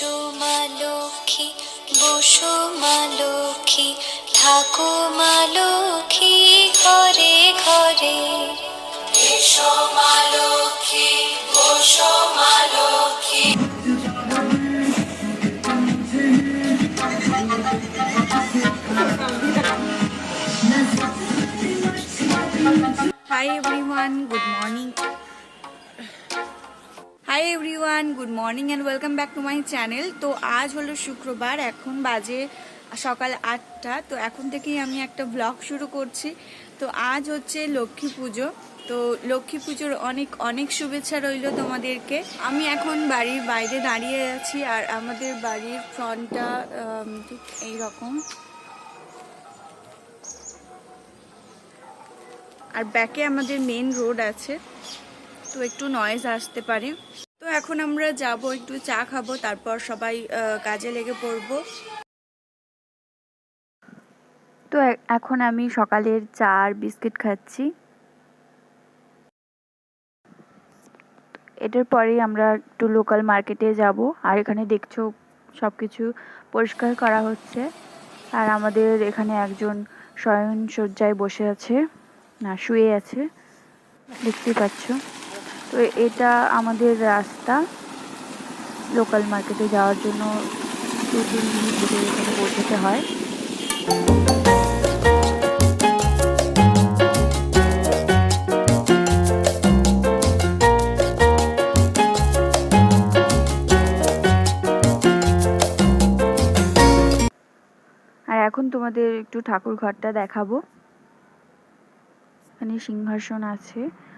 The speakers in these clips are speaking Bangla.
এসো মা লক্ষ্মী বসো মা লক্ষ্মী থাকো মা লক্ষ্মী ঘরে ঘরে। এসো মা লক্ষ্মী বসো মা Lakshmi. Hi everyone good morning hi everyone good morning and welcome back to my channel তো আজ হলো শুক্রবার, এখন বাজে সকাল আটটা। তো এখন থেকেই আমি একটা ব্লগ শুরু করছি। তো আজ হচ্ছে লক্ষ্মী পুজো। তো লক্ষ্মী পুজোর অনেক অনেক শুভেচ্ছা রইল তোমাদেরকে। আমি এখন বাড়ির বাইরে দাঁড়িয়ে আছি আর আমাদের বাড়ির ফ্রন্টটা ঠিক এইরকম। আর ব্যাকে আমাদের মেন রোড আছে। তো একটু নয়েজ আসতে পারে। তো এখন আমরা যাব, একটু চা খাব, তারপর সবাই কাজে লেগে পড়ব। তো এখন আমি সকালের চা আর বিস্কিট খাচ্ছি। এটার পরেই আমরা একটু লোকাল মার্কেটে যাব, আর এখানে দেখছ সব কিছু পরিষ্কার করা হচ্ছে। আর আমাদের এখানে একজন শয়ন শয্যায় বসে আছে না শুয়ে আছে, দেখতেই পাচ্ছ। তো এটা আমাদের রাস্তা। লোকাল মার্কেটে যাওয়ার জন্য দু, তিন মিনিট পৌঁছতে হয়। আর এখন তোমাদের একটু ঠাকুর ঘরটা দেখাবো। এখানে সিংহাসন আছে।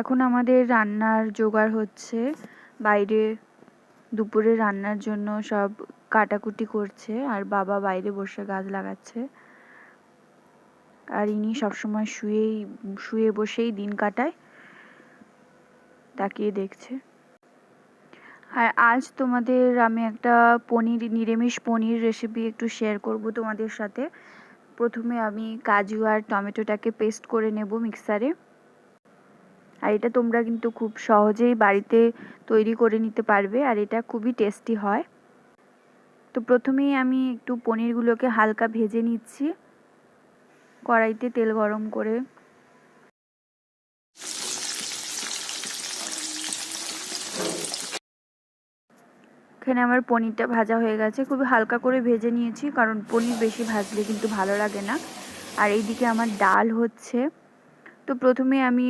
এখন আমাদের রান্নার জোগাড় হচ্ছে। বাইরে দুপুরে রান্নার জন্য সব কাটাকুটি করছে আর বাবা বাইরে বসে গাছ লাগাচ্ছে। আর ইনি সবসময় শুয়েই, শুয়ে বসেই দিন কাটায়, তাকিয়ে দেখছে। আর আজ তোমাদের আমি একটা পনির, নিরামিষ পনির রেসিপি একটু শেয়ার করব তোমাদের সাথে। প্রথমে আমি কাজু আর টমেটোটাকে পেস্ট করে নেব মিক্সারে আর এটা তোমরা কিন্তু খুব সহজেই বাড়িতে তৈরি করে নিতে পারবে আর এটা খুবই টেস্টি হয়। তো প্রথমেই আমি একটু পনিরগুলোকে হালকা ভেজে নিচ্ছি। কড়াইতে তেল গরম করে। এখানে আমার পনিরটা ভাজা হয়ে গেছে। খুবই হালকা করে ভেজে নিয়েছি কারণ পনির বেশি ভাজলে কিন্তু ভালো লাগে না। আর এইদিকে আমার ডাল হচ্ছে। তো প্রথমে আমি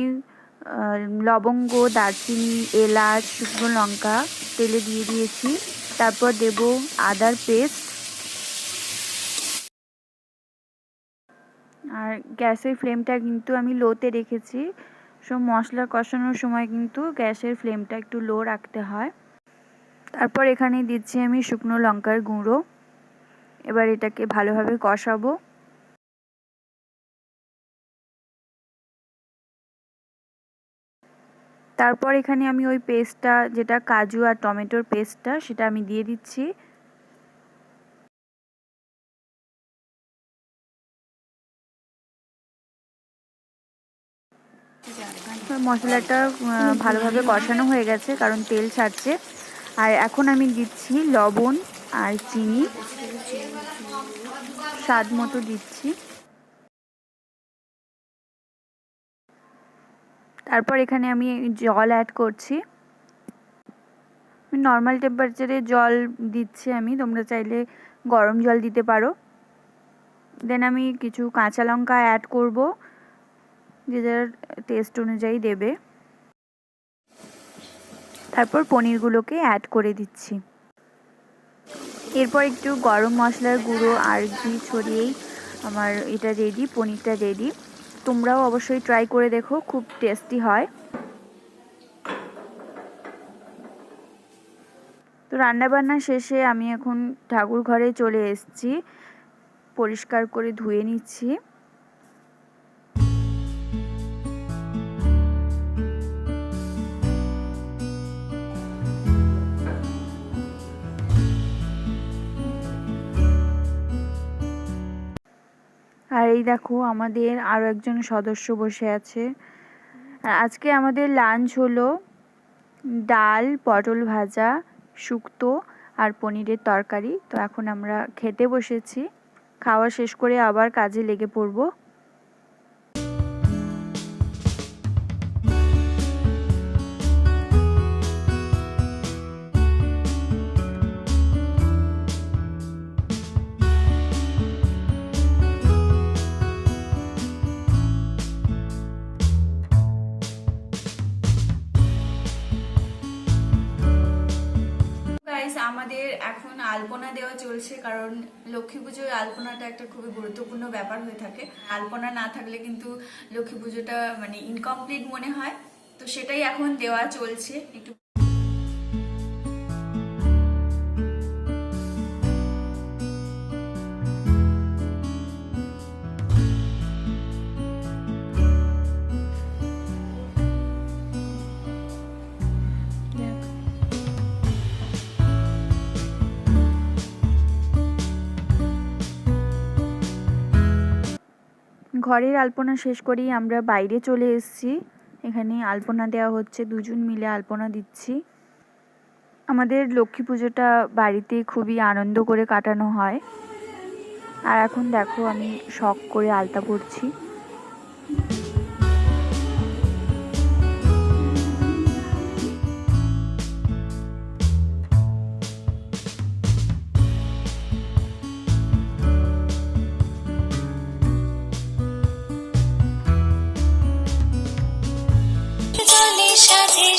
লবঙ্গ, দারচিনি, এলাচ, শুকনো লঙ্কা তেলে দিয়ে দিয়েছি। তারপর দেব আদার পেস্ট। আর গ্যাসের ফ্লেমটা কিন্তু আমি লোতে রেখেছি। সব মশলা কষানোর সময় কিন্তু গ্যাসের ফ্লেমটা একটু লো রাখতে হয়। তারপর এখানে দিচ্ছি আমি শুকনো লঙ্কার গুঁড়ো। এবার এটাকে ভালোভাবে কষাবো। তারপর এখানে আমি ওই পেস্টটা যেটা কাজু আর টমেটোর পেস্টটা সেটা আমি দিয়ে দিচ্ছি। মশলাটা ভালোভাবে কষানো হয়ে গেছে কারণ তেল ছাড়ছে। আর এখন আমি দিচ্ছি লবণ আর চিনি। স্বাদ মতো দিচ্ছি। তারপর এখানে আমি জল অ্যাড করছি। নর্মাল টেম্পারেচারে জল দিচ্ছি আমি, তোমরা চাইলে গরম জল দিতে পারো। দেন আমি কিছু কাঁচা লঙ্কা অ্যাড করব, যে যার টেস্ট অনুযায়ী দেবে। তারপর পনিরগুলোকে অ্যাড করে দিচ্ছি। এরপর একটু গরম মশলার গুঁড়ো আর ঘি ছড়িয়েই আমার এটা রেডি পনিরটা রেডি তোমরাও অবশ্যই ট্রাই করে দেখো, খুব টেস্টি হয়। তো রান্নাবান্না শেষে আমি এখন ঠাকুর ঘরে চলে এসেছি, পরিষ্কার করে ধুয়ে নিচ্ছি। এই দেখো আমাদের আরও একজন সদস্য বসে আছে। আজকে আমাদের লাঞ্চ হলো ডাল, পটল ভাজা, শুক্তো আর পনিরের তরকারি। তো এখন আমরা খেতে বসেছি। খাওয়া শেষ করে আবার কাজে লেগে পড়ব। আমাদের এখন আলপনা দেওয়া চলছে, কারণ লক্ষ্মী পুজোয় আলপনাটা একটা খুবই গুরুত্বপূর্ণ ব্যাপার হয়ে থাকে। আলপনা না থাকলে কিন্তু লক্ষ্মী পুজোটা মানে ইনকমপ্লিট মনে হয়। তো সেটাই এখন দেওয়া চলছে। একটু ঘরের আলপনা শেষ করেই আমরা বাইরে চলে এসেছি। এখানে আলপনা দেওয়া হচ্ছে, দুজন মিলে আলপনা দিচ্ছি। আমাদের লক্ষ্মী পুজোটা বাড়িতে খুবই আনন্দ করে কাটানো হয়। আর এখন দেখো আমি শখ করে আলতা পরছি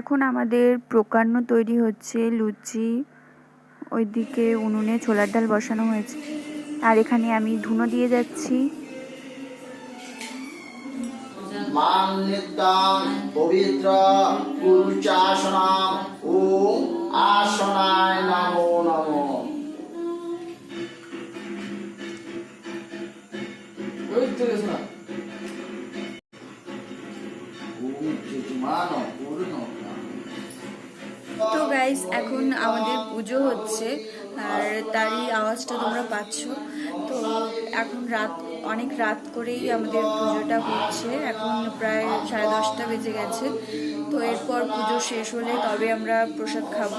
এখন আমাদের প্রকান্ন তৈরি হচ্ছে লুচি ওইদিকে উনুনে ছোলার ডাল বসানো হয়েছে। আর এখানে আমি ধুনো দিয়ে যাচ্ছি। পবিত্র আসনায় নমো নমো। তো গাইস এখন আমাদের পুজো হচ্ছে আর তারই আওয়াজটা তোমরা পাচ্ছ। তো এখন রাত অনেক রাত করেই আমাদের পুজোটা হচ্ছে। এখন প্রায় সাড়ে দশটা বেজে গেছে। তো এরপর পুজো শেষ হলে তবে আমরা প্রসাদ খাব।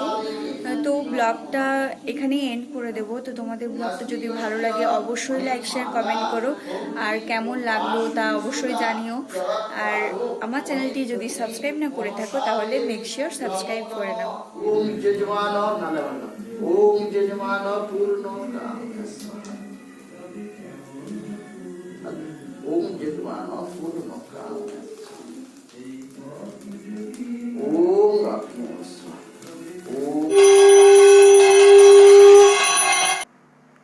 তো ব্লগটা এখানেই এন্ড করে দেবো। তো তোমাদের ব্লগটা যদি ভালো লাগে অবশ্যই লাইক শেয়ার কমেন্ট করো। আর কেমন লাগল তা অবশ্যই জানিও। আর আমার চ্যানেলটি যদি সাবস্ক্রাইব না করে থাকো, তাহলে মেক শিওর সাবস্ক্রাইব করে নাও। ওম পূর্ণ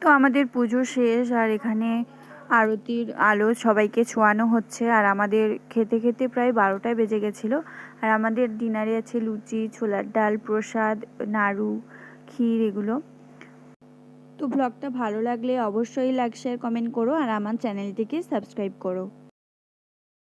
তো আমাদের পুজো শেষ, আর এখানে আরতির আলো সবাইকে ছোঁয়ানো হচ্ছে, আর আমাদের খেতে খেতে প্রায় বারোটায় বেজে গেছিল। আর আমাদের ডিনারে আছে লুচি, ছোলার ডাল, প্রসাদ, নাড়ু, ক্ষীর এগুলো। তো ব্লগটা ভালো লাগলে অবশ্যই লাইক শেয়ার কমেন্ট করো, আর আমার চ্যানেলটিকে সাবস্ক্রাইব করো।